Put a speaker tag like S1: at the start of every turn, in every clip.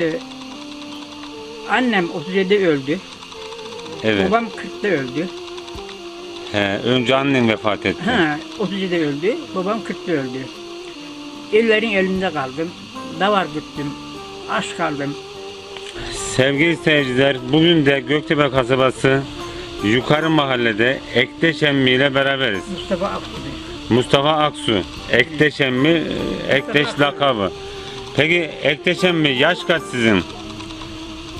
S1: Ee, Annem 37'de öldü.
S2: Evet.
S1: Babam 40'ta öldü.
S2: He, önce annen vefat etti.
S1: Ha, 37'de öldü. Babam 40'ta öldü. Ellerin elinde kaldım. Davar gittim. Aç kaldım.
S2: Sevgili seyirciler, bugün de Göktepe kasabası Yukarı Mahallede Ekteş Emmi ile beraberiz.
S1: Mustafa Aksu'da.
S2: Mustafa Aksu, Ekteş Emmi, Ekteş lakabı. Peki Ekteş Emmi yaş kaç sizin?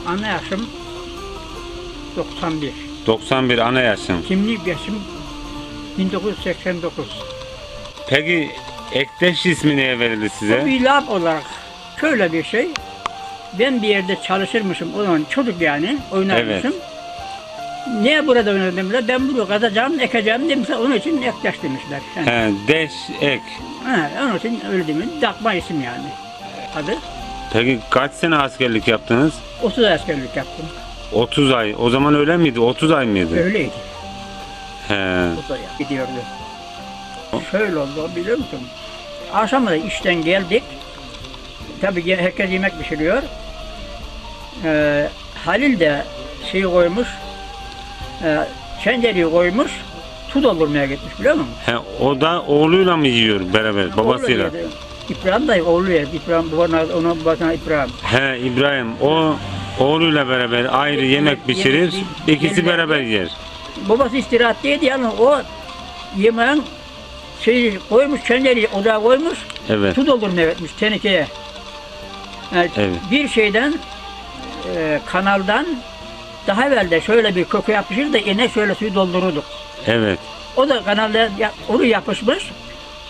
S1: Ana yaşım 91.
S2: 91 ana yaşın.
S1: Kimlik yaşım 1989.
S2: Peki Ekteş ismi neye verildi
S1: Bu
S2: size?
S1: bir laf olarak şöyle bir şey. Ben bir yerde çalışırmışım o zaman çocuk yani oynarmışım. Niye burada oynadım demişler. Ben bunu kazacağım, ekeceğim demişler. Onun için ektaş demişler. Yani,
S2: He, Deş Ek.
S1: ha, onun için öyle demiş. Takma isim yani. Adı.
S2: Peki kaç sene askerlik yaptınız?
S1: 30 askerlik yaptım.
S2: 30 ay. O zaman öyle miydi? 30 ay mıydı?
S1: Öyleydi.
S2: He.
S1: O da gidiyordu. Şöyle oldu biliyor musun? Akşam da işten geldik. Tabii herkes yemek pişiriyor. Ee, Halil de şey koymuş, e, çencereyi koymuş, su doldurmaya gitmiş biliyor musun?
S2: He, o da oğluyla mı yiyor beraber babasıyla?
S1: Oğlu yedi. İbrahim dayı oğlu yer. İbrahim babana, onun babasına İbrahim.
S2: He İbrahim o oğluyla beraber ayrı yemek pişirir, ikisi beraber yer.
S1: Babası istirahatteydi yani o yemeğin şey koymuş, çencereyi ocağa koymuş,
S2: Evet.
S1: su doldurmaya gitmiş tenekeye. Yani
S2: Evet.
S1: Bir şeyden e, kanaldan daha evvel de şöyle bir koku yapışır da yine şöyle suyu doldururduk.
S2: Evet.
S1: O da kanalda ya, onu yapışmış.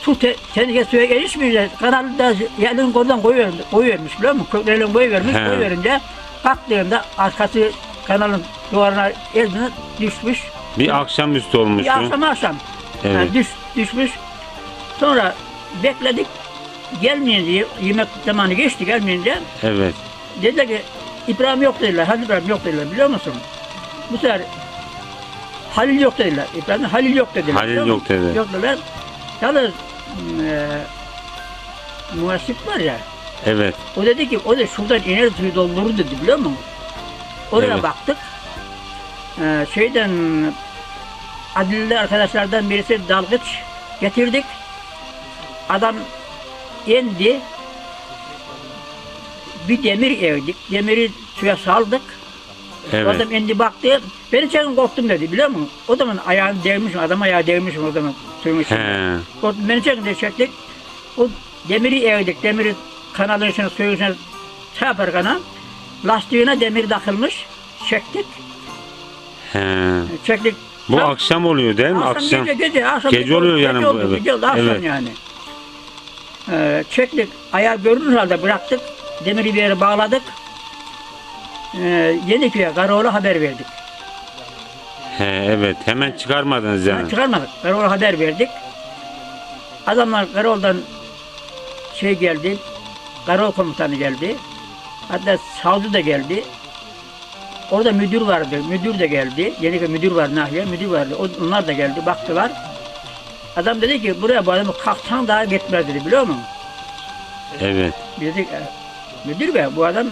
S1: Su te, teneke suya gelişmeyince kanalda elini oradan koyuyor, koyuyormuş biliyor musun? Köklerini koyuvermiş,
S2: He.
S1: koyuverince baktığında arkası kanalın duvarına eline düşmüş.
S2: Bir akşamüstü olmuştu.
S1: Bir akşam akşam.
S2: Evet.
S1: Yani düş, düşmüş. Sonra bekledik. Gelmeyince yemek zamanı geçti gelmeyince
S2: Evet.
S1: Dediler ki İbrahim yok dediler. Halil İbrahim yok dediler biliyor musun? Bu sefer Halil yok dediler. İbrahim Halil yok dediler.
S2: Halil yok
S1: musun?
S2: dedi.
S1: Yok dediler. Yalnız e, muhasip var ya
S2: Evet.
S1: o dedi ki o da şuradan iner suyu doldurur dedi biliyor musun? Oraya
S2: Evet.
S1: baktık. E, şeyden Adilli arkadaşlardan birisi dalgıç getirdik. Adam indi. Bir demir evdik. Demiri suya saldık.
S2: Evet.
S1: adam indi baktı. Beni çekin korktum dedi biliyor musun? O zaman ayağını değmişim. Adam ayağı değmişim o zaman içinde.
S2: He.
S1: Korktum beni çekin diye çektik. O demiri evdik. Demiri kanalın içine suyun içine çarpar kanal. Lastiğine demir takılmış. Çektik.
S2: He.
S1: Çektik.
S2: Bu
S1: Tam-
S2: akşam oluyor değil mi?
S1: Akşam,
S2: Akşam.
S1: gece gece akşam
S2: Gece oluyor
S1: gece
S2: yani bu,
S1: oldu,
S2: evet.
S1: Gece oldu akşam
S2: Evet.
S1: yani. Ee, çektik ayağı görünür halde bıraktık. Demiri bir yere bağladık. Ee, Yeniköy'e Karaoğlu haber verdik.
S2: He, evet. Hemen çıkarmadınız yani.
S1: Çıkarmadık. Karaoğlu haber verdik. Adamlar Karaoğlu'dan şey geldi. Karaoğlu komutanı geldi. Hatta savcı da geldi. Orada müdür vardı. Müdür de geldi. Yeniköy müdür var Nahiye. Müdür vardı. Onlar da geldi. Baktılar. Adam dedi ki buraya bu adamı kalksan daha gitmez dedi biliyor musun?
S2: Evet.
S1: Dedik "E, müdür bey bu adam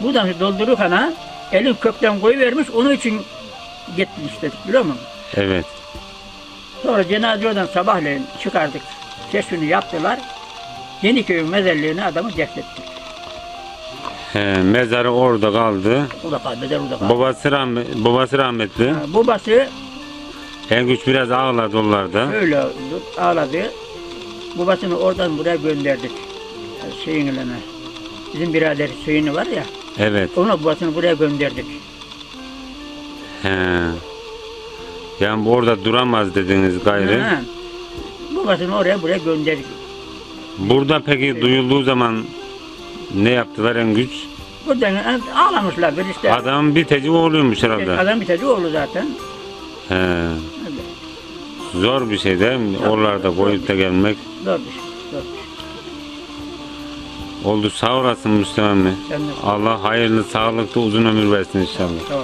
S1: buradan doldurur kana elin kökten koyu vermiş onun için gitmiş dedik biliyor musun?
S2: Evet.
S1: Sonra cenaze oradan sabahleyin çıkardık. Keşfini yaptılar. Yeniköy'ün mezarlığına adamı defnettik.
S2: He, mezarı orada kaldı.
S1: O da kaldı, mezar o da kaldı.
S2: Babası rahmet, babası rahmetli.
S1: Ha, Babası
S2: En güç biraz ağladı onlarda.
S1: öyle ağladı. Babasını oradan buraya gönderdik. Şeyin. Bizim birader Hüseyin'i var ya.
S2: Evet.
S1: Onu babasını buraya gönderdik.
S2: He. Yani bu orada duramaz dediniz gayrı.
S1: Ha. Babasını oraya buraya gönderdik.
S2: Burada peki duyulduğu zaman ne yaptılar en güç?
S1: Buradan e, ağlamışlardır işte.
S2: Adamın bir teci oğluymuş herhalde.
S1: Adam biteci oğlu zaten.
S2: He. Zor bir şey değil mi? Oralarda koyup da gelmek.
S1: Zor bir şey. Zor bir şey.
S2: Oldu sağ olasın Müslüman
S1: de-
S2: Allah hayırlı, sağlıklı, uzun ömür versin inşallah.
S1: Sağ ol.